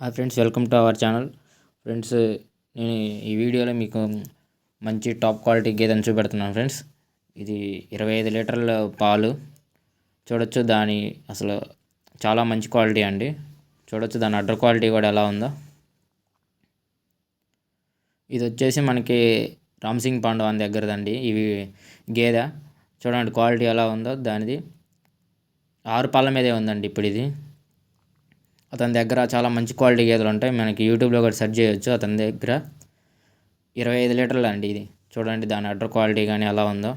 Hi friends welcome to our channel. Friends నేను ఈ వీడియోలో మీకు మంచి టాప్ క్వాలిటీ గేదెని చూపెడుతున్నాను ఫ్రెండ్స్. ఇది ఇరవై ఐదు లీటర్ల పాలు. చూడొచ్చు దాని అసలు చాలా మంచి క్వాలిటీ అండి. చూడొచ్చు దాని అడ్డర్ క్వాలిటీ కూడా ఎలా ఉందో. ఇది వచ్చేసి మనకి రామ్సింగ్ పాండవ్ దగ్గరదండి. ఇవి గేదె. చూడండి క్వాలిటీ ఎలా ఉందో. దానిది ఆరు పాల మీదే ఉందండి ఇప్పుడు ఇది అతని దగ్గర చాలా మంచి క్వాలిటీ గేదెలు ఉంటాయి. మనకి యూట్యూబ్లో కూడా సెర్చ్ చేయొచ్చు. అతని దగ్గర ఇరవై ఐదు లీటర్లు అండి ఇది. చూడండి దాని అడ్డర్ క్వాలిటీ కానీ ఎలా ఉందో.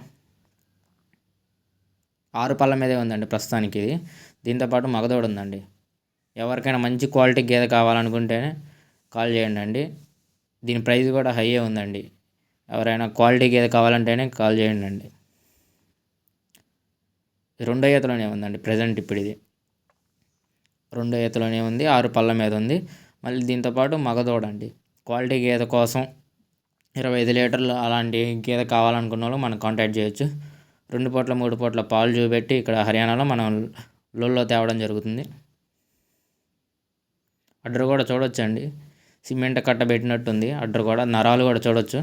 ఆరు పళ్ళ మీదే ఉందండి ప్రస్తుతానికి ఇది. దీంతోపాటు మగదోడు ఉందండి. ఎవరికైనా మంచి క్వాలిటీ గేదె కావాలనుకుంటేనే కాల్ చేయండి అండి. దీని ప్రైస్ కూడా హైయే ఉందండి. ఎవరైనా క్వాలిటీ గేదె కావాలంటేనే కాల్ చేయండి అండి. రెండో ఈతలోనే ఉందండి ప్రజెంట్ ఇప్పుడు ఇది. రెండో ఈతలోనే ఉంది ఆరు పళ్ళ మీద ఉంది. మళ్ళీ దీంతోపాటు మగదోడ అండి. క్వాలిటీ గేదె కోసం ఇరవై ఐదు లీటర్లు అలాంటి గేదె కావాలనుకున్న వాళ్ళు మనం కాంటాక్ట్ చేయొచ్చు. రెండు పూట్ల మూడు పూట్ల పాలు చూపెట్టి ఇక్కడ హర్యానాలో మనం లోల్లో తేవడం జరుగుతుంది. అడ్డర్ కూడా చూడొచ్చండి. సిమెంట్ కట్టబెట్టినట్టుంది అడ్డర్ కూడా నరాలు కూడా చూడొచ్చు.